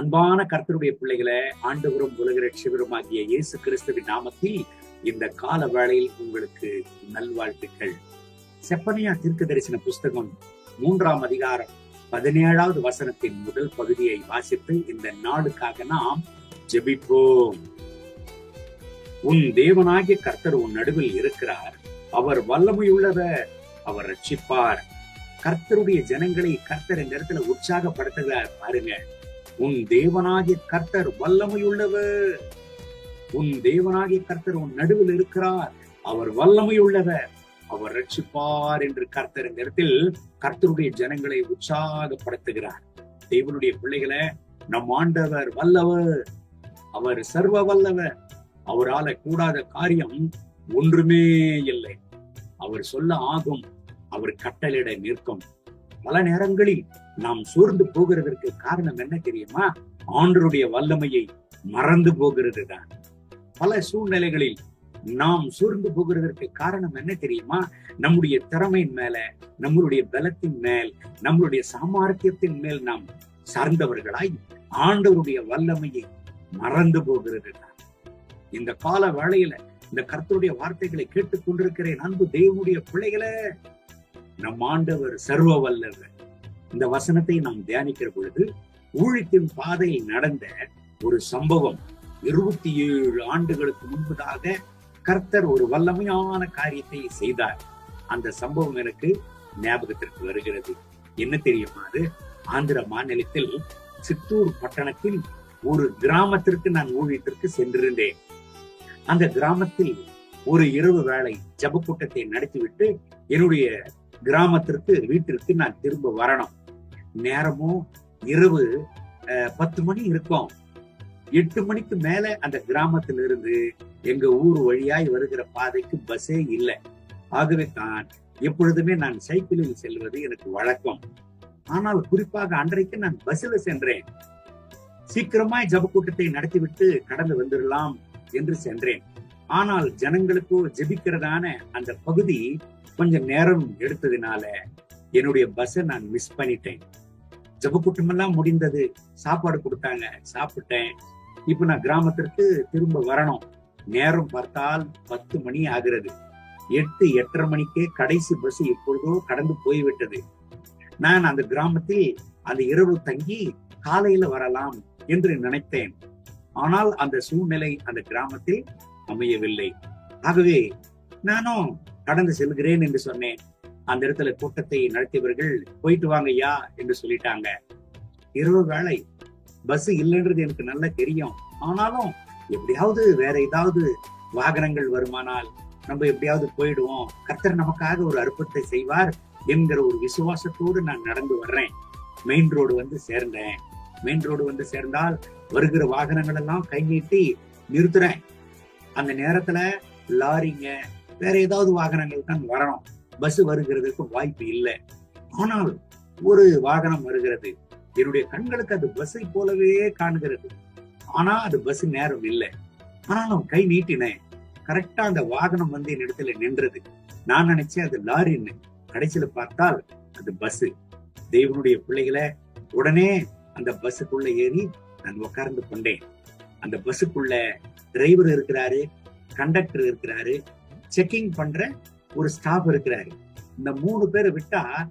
அன்பான கர்த்தருடைய பிள்ளைகளை ஆண்டவரும் உலக ரட்சகருமாகிய இயேசு கிறிஸ்துவின் நாமத்தில் இந்த கால வேளையில் உங்களுக்கு நல்வாழ்த்துக்கள். செப்பனியா தீர்க்க தரிசன புஸ்தகம் மூன்றாம் அதிகாரம் பதினேழாவது வசனத்தின் முதல் பகுதியை வாசித்து இந்த நாடுக்காக நாம் ஜெபிப்போம். உன் தேவனாகிய கர்த்தர் உன் நடுவில் இருக்கிறார். அவர் வல்லமையுள்ளவர் அவர் ரட்சிப்பார். கர்த்தருடைய ஜனங்களை கர்த்தர் இந்த இடத்துல உற்சாகப்படுத்துகிறார் பாருங்க உன் தேவனாகிய கர்த்தர் வல்லமையுள்ளவர். உன் தேவனாகிய கர்த்தர் உன் நடுவில் இருக்கிறார். அவர் வல்லமையுள்ளவர். அவர் ரட்சிப்பார் என்று கர்த்தர் இந்த இடத்தில் கர்த்தருடைய ஜனங்களை உற்சாகப்படுத்துகிறார். தேவனுடைய பிள்ளைகளை நம் ஆண்டவர் வல்லவர். அவர் சர்வ வல்லவர். அவரால கூடாத காரியம் ஒன்றுமே இல்லை. அவர் சொல்ல ஆகும். அவர் கட்டளிட நிற்கும். பல நேரங்களில் நாம் சோர்ந்து போகிறதற்கு காரணம் என்ன தெரியுமா? ஆண்டருடைய வல்லமையை மறந்து போகிறது தான் பல சூழ்நிலைகளில் நாம் சோர்ந்து போகிறதற்கு காரணம் என்ன தெரியுமா? நம்முடைய திறமையின் மேல நம்மளுடைய பலத்தின் மேல் நம்மளுடைய சாமர்த்தியத்தின் மேல் நாம் சார்ந்தவர்களாய் ஆண்டவருடைய வல்லமையை மறந்து போகிறது தான் இந்த கால வேளையில இந்த கர்த்தருடைய வார்த்தைகளை கேட்டுக் கொண்டிருக்கிறேன் அன்பு தேவனுடைய பிள்ளைகளை நம் ஆண்டவர் சர்வ வல்லவர் இந்த வசனத்தை நாம் தியானிக்கிற பொழுது ஊழியத்தின் பாதையில் நடந்த ஒரு சம்பவம் இருபத்தி ஏழு ஆண்டுகளுக்கு முன்பதாக கர்த்தர் ஒரு வல்லமையான காரியத்தை செய்தார். அந்த சம்பவம் எனக்கு ஞாபகத்திற்கு வருகிறது. என்ன தெரியுமா அது? ஆந்திர மாநிலத்தில் சித்தூர் பட்டணத்தில் ஒரு கிராமத்திற்கு நான் ஊழியத்திற்கு சென்றிருந்தேன். அந்த கிராமத்தில் ஒரு இரவு வேளை ஜப கூட்டத்தை நடத்திவிட்டு என்னுடைய கிராமத்திற்கு வீட்டிற்கு நான் திரும்ப வரணும். நேரமும் இரவு பத்து மணி இருக்கும். எட்டு மணிக்கு மேல அந்த கிராமத்திலிருந்து எங்க ஊர் வழியாய் வருகிற பாதைக்கு பஸ்ஸே இல்லை. ஆகவே தான் எப்பொழுதுமே நான் சைக்கிளில் செல்வது எனக்கு வழக்கம். ஆனால் குறிப்பாக அன்றைக்கு நான் பஸ்ஸில் சென்றேன். சீக்கிரமாய் ஜபக்கூட்டத்தை நடத்திவிட்டு கடந்து வந்துடலாம் என்று சென்றேன். ஆனால் ஜனங்களுக்கோ ஜெபிக்கிறதான அந்த பகுதி கொஞ்சம் நேரம் எடுத்ததுனால என்னுடைய பஸ்ஸை நான் மிஸ் பண்ணிட்டேன். ஜபக்கூட்டம் எல்லாம் முடிந்தது. சாப்பாடு கொடுத்தாங்க. சாப்பிட்டேன். இப்ப நான் கிராமத்திற்கு திரும்ப வரணும். நேரம் பார்த்தால் பத்து மணி ஆகிறது. எட்டு எட்டரை மணிக்கே கடைசி பஸ் எப்பொழுதோ கடந்து போய்விட்டது. நான் அந்த கிராமத்தில் அந்த இரவு தங்கி காலையில வரலாம் என்று நினைத்தேன். ஆனால் அந்த சூழ்நிலை அந்த கிராமத்தில் அமையவில்லை. ஆகவே நானும் கடந்து செல்கிறேன் என்று சொன்னேன். அந்த இடத்துல கூட்டத்தை நடத்தியவர்கள் போயிட்டு வாங்க ஐயா என்று சொல்லிட்டாங்க. இரவு வேலை பஸ் இல்லைன்றது எனக்கு நல்லா தெரியும். ஆனாலும் எப்படியாவது வேற ஏதாவது வாகனங்கள் வருமானால் நம்ம எப்படியாவது போயிடுவோம். கர்த்தர் நமக்காக ஒரு அற்புதத்தை செய்வார் என்கிற ஒரு விசுவாசத்தோடு நான் நடந்து வர்றேன். மெயின் ரோடு வந்து சேர்ந்தேன். மெயின் ரோடு வந்து சேர்ந்தால் வருகிற வாகனங்கள் எல்லாம் கை நீட்டி நிறுத்துறேன். அந்த நேரத்துல லாரிங்க வேற ஏதாவது வாகனங்கள் தான் வரணும். பஸ் வருகிறதுக்கு வாய்ப்பு இல்லை. ஆனால் ஒரு வாகனம் வருகிறது. என்னுடைய கண்களுக்கு அது பஸ்ஸை போலவே காணுகிறது. ஆனா அது பஸ் நேரம் இல்லை. ஆனாலும் கை நீட்டினேன். கரெக்டா அந்த வாகனம் வந்து என் இடத்துல நின்றது. நான் நினைச்சேன் அது லாரின்னு. கடைசியில பார்த்தால் அது பஸ் தெய்வனுடைய பிள்ளைகளை உடனே அந்த பஸ்ஸுக்குள்ள ஏறி நான் உட்கார்ந்து கொண்டேன். அந்த பஸ்ஸுக்குள்ள டிரைவர் இருக்கிறாரு கண்டக்டர் இருக்கிறாரு செக்கிங் பண்ற ஒரு ஸ்டாஃப் இருக்கிறாரு. இந்த மூணு பேரை விட்டா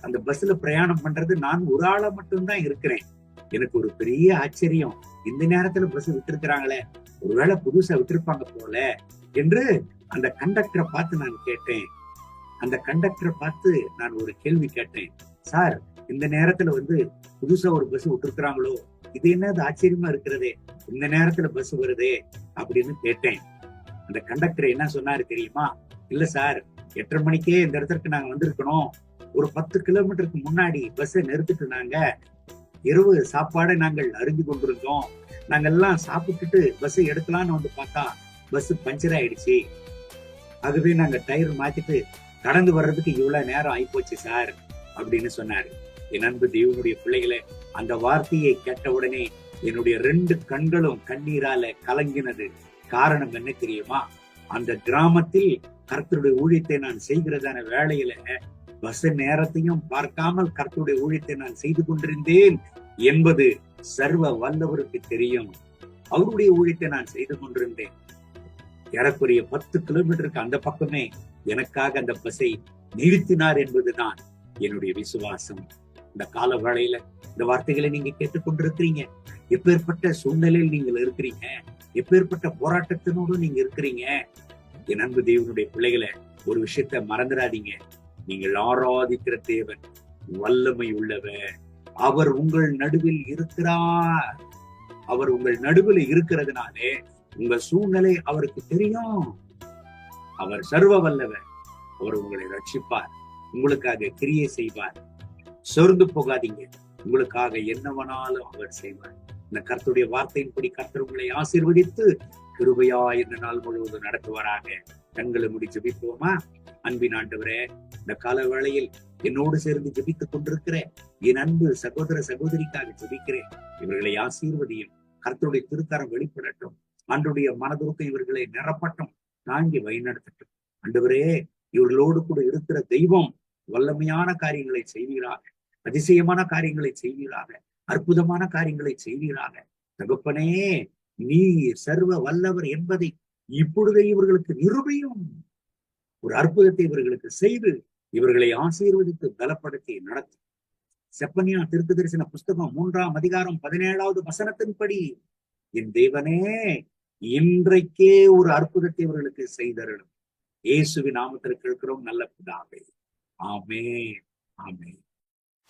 அந்த பஸ்ல பிரயாணம் பண்றது நான் ஒரு ஆளை மட்டும்தான் இருக்கிறேன். எனக்கு ஒரு பெரிய ஆச்சரியம். இந்த நேரத்துல பஸ் விட்டுருக்கிறாங்களே ஒருவேளை புதுசா விட்டுருப்பாங்க போல என்று அந்த கண்டக்டரை பார்த்து நான் கேட்டேன். அந்த கண்டக்டரை பார்த்து நான் ஒரு கேள்வி கேட்டேன். சார் இந்த நேரத்துல வந்து புதுசா ஒரு பஸ் விட்டுருக்குறாங்களோ? இது என்னது ஆச்சரியமா இருக்கிறதே? இந்த நேரத்துல பஸ் வருதே? அப்படின்னு கேட்டேன். அந்த கண்டக்டர் என்ன சொன்னாரு தெரியுமா? இல்ல சார் எட்டரை மணிக்கே இந்த இடத்துக்கு நாங்க வந்திருக்கணும். ஒரு பத்து கிலோமீட்டருக்கு முன்னாடி பஸ்ஸை நிறுத்திட்டு நாங்க இரவு சாப்பாடை நாங்கள் அறிஞ்சு கொண்டிருந்தோம். நாங்க எல்லாம் சாப்பிட்டுட்டு பஸ்ஸை எடுக்கலாம்னு வந்து பார்த்தா பஸ் பஞ்சர் ஆயிடுச்சு. ஆகவே நாங்க டயர் மாத்திட்டு கடந்து வர்றதுக்கு இவ்வளவு நேரம் ஆயிப்போச்சு சார் அப்படின்னு சொன்னாரு. என் அன்பு தெய்வனுடைய பிள்ளைகளை அந்த வார்த்தையை கேட்ட உடனே என்னுடைய ரெண்டு கண்களும் கண்ணீரால கலங்கினது. காரணம் என்ன தெரியுமா? அந்த கிராமத்தில் கர்த்தருடைய ஊழியத்தை நான் செய்கிறதான வேலையில பஸ் நேரத்தையும் பார்க்காமல் கர்த்தருடைய ஊழியத்தை நான் செய்து கொண்டிருந்தேன் என்பது சர்வ வல்லவருக்கு தெரியும். அவருடைய ஊழியத்தை நான் செய்து கொண்டிருந்தேன். ஏறக்குறைய பத்து கிலோமீட்டருக்கு அந்த பக்கமே எனக்காக அந்த பஸ்ஸை நிறுத்தினார் என்பதுதான் என்னுடைய விசுவாசம். இந்த கால வேளையில இந்த வார்த்தைகளை நீங்க கேட்டுக்கொண்டிருக்கிறீங்க. எப்பேற்பட்ட சூழ்நிலையில் நீங்கள் இருக்கிறீங்க? எப்பேற்பட்ட போராட்டத்தினோடு நீங்க இருக்கிறீங்க? என் அன்பு தேவனுடைய பிள்ளைகளை ஒரு விஷயத்த மறந்துடாதீங்க. நீங்கள் ஆராதிக்கிற தேவன் வல்லமை உள்ளவர். அவர் உங்கள் நடுவில் இருக்கிறார். அவர் உங்கள் நடுவில் இருக்கிறதுனாலே உங்க சூழ்நிலை அவருக்கு தெரியும். அவர் சர்வ வல்லவர். அவர் உங்களை ரட்சிப்பார். உங்களுக்காக கிரியை செய்வார். சொர்ந்து போகாதீங்க. உங்களுக்காக என்னவனாலும் அவர் செய்வார். இந்த கர்த்தருடைய வார்த்தையின்படி கர்த்தர் உங்களை ஆசீர்வதித்து கிருபையா இந்த நாள் முழுவதும் நடத்துவாராக. கண்களை முடி ஜெபிப்போமா? அன்பின் ஆண்டவரே இந்த கால வேளையில் என்னோடு சேர்ந்து ஜெபித்துக் கொண்டிருக்கிற என் அன்பு சகோதர சகோதரிக்காக ஜபிக்கிறேன். இவர்களை ஆசீர்வதியும் கர்த்தருடைய திருத்தரம் வெளிப்படட்டும். அன்றுடைய மனதுருக்கம் இவர்களை நிரப்பட்டும் தாங்கி வழிநடத்தட்டும். அன்றுவரே இவர்களோடு கூட இருக்கிற தெய்வம் வல்லமையான காரியங்களை செய்வீராக. அதிசயமான காரியங்களை செய்வீராக அற்புதமான காரியங்களை செய்வீராக. தகப்பனே நீ சர்வ வல்லவர் என்பதை இப்பொழுதே இவர்களுக்கு நிரூபியும். ஒரு அற்புதத்தை இவர்களுக்கு செய்து இவர்களை ஆசீர்வதித்து பலப்படுத்தி நடத்தி. செப்பனியா திருக்கு தரிசன புஸ்தகம் மூன்றாம் அதிகாரம் பதினேழாவது வசனத்தின்படி என் தேவனே இன்றைக்கே ஒரு அற்புதத்தை இவர்களுக்கு செய்தரணும் இயேசுவின் நாமத்தில் கேட்கிறோம் நல்ல பிதாவே. ஆமே ஆமே